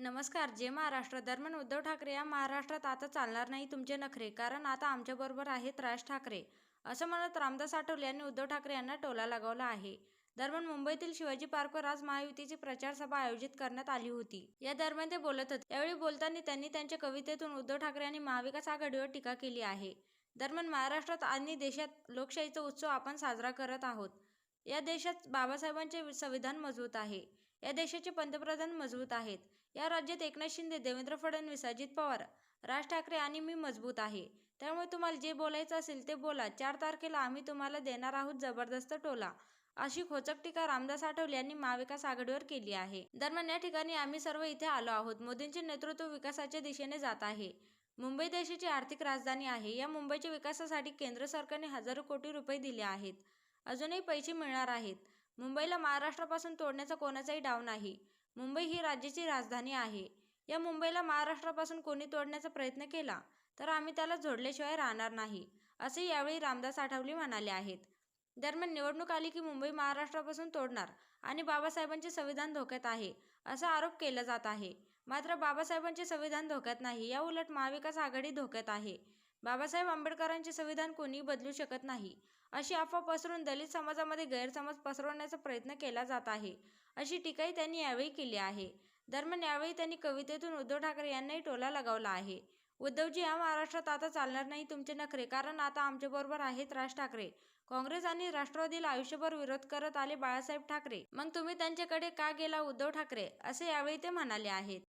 नमस्कार जे महाराष्ट्र दरम्यान उद्धव ठाकरे या महाराष्ट्रात आता चालणार नाही तुमचे नखरे कारण आता आमच्याबरोबर आहेत राज ठाकरे. असं म्हणत रामदास आठवले यांनी उद्धव ठाकरे यांना टोला लगावला आहे. दरम्यान मुंबईतील शिवाजी पार्कवर आज महायुतीची प्रचार सभा आयोजित करण्यात आली होती. या दरम्यान ते बोलत होते. यावेळी बोलताना त्यांनी त्यांच्या कवितेतून उद्धव ठाकरे यांनी महाविकास आघाडीवर टीका केली आहे. दरम्यान महाराष्ट्रात आणि देशात लोकशाहीचा उत्सव आपण साजरा करत आहोत. या देशात बाबासाहेबांचे संविधान मजबूत आहे. या देशाचे पंतप्रधान मजबूत आहेत. या राज्यात एकनाथ शिंदे देवेंद्र फडणवीस अजित पवार राज ठाकरे आणि मी मजबूत आहे. त्यामुळे तुम्हाला जे बोलायचं असेल ते बोला. चार तारखेला आम्ही तुम्हाला देणार आहोत जबरदस्त टोला. अशी खोचक टीका रामदास आठवले यांनी महाविकास आघाडीवर केली आहे. दरम्यान या ठिकाणी आम्ही सर्व इथे आलो आहोत. मोदींचे नेतृत्व विकासाच्या दिशेने जात आहे. मुंबई देशाची आर्थिक राजधानी आहे. या मुंबईच्या विकासासाठी केंद्र सरकारने हजारो कोटी रुपये दिले आहेत. अजूनही पैसे मिळणार आहेत. मुंबईला महाराष्ट्रापासून तोडण्याचा कोणाचाही डाव नाही. मुंबई ही राज्याची राजधानी आहे. या मुंबईला महाराष्ट्रापासून कोणी तोडण्याचा प्रयत्न केला तर आम्ही त्याला जोडल्याशिवाय राहणार नाही असे यावेळी रामदास आठवले म्हणाले आहेत. दरम्यान निवडणूक आली की मुंबई महाराष्ट्रापासून तोडणार आणि बाबासाहेबांचे संविधान धोक्यात आहे असा आरोप केला जात आहे. मात्र बाबासाहेबांचे संविधान धोक्यात नाही या उलट महाविकास आघाडी धोक्यात आहे. बाबासाहेब आंबेडकरांचे संविधान कोणी बदलू शकत नाही. अशी अफवा पसरून दलित समाजामध्ये गैरसमज पसरवण्याचा प्रयत्न केला जात आहे अशी टीकाही त्यांनी यावेळी केली आहे. दरम्यान यावेळी त्यांनी कवितेतून उद्धव ठाकरे यांनाही टोला लगावला आहे. उद्धवजी या महाराष्ट्रात आता चालणार नाही तुमचे नखरे कारण आता आमच्याबरोबर आहेत राज ठाकरे. काँग्रेस आणि राष्ट्रवादीला आयुष्यभर विरोध करत आले बाळासाहेब ठाकरे. मग तुम्ही त्यांच्याकडे का गेला उद्धव ठाकरे? असे यावेळी ते म्हणाले आहेत.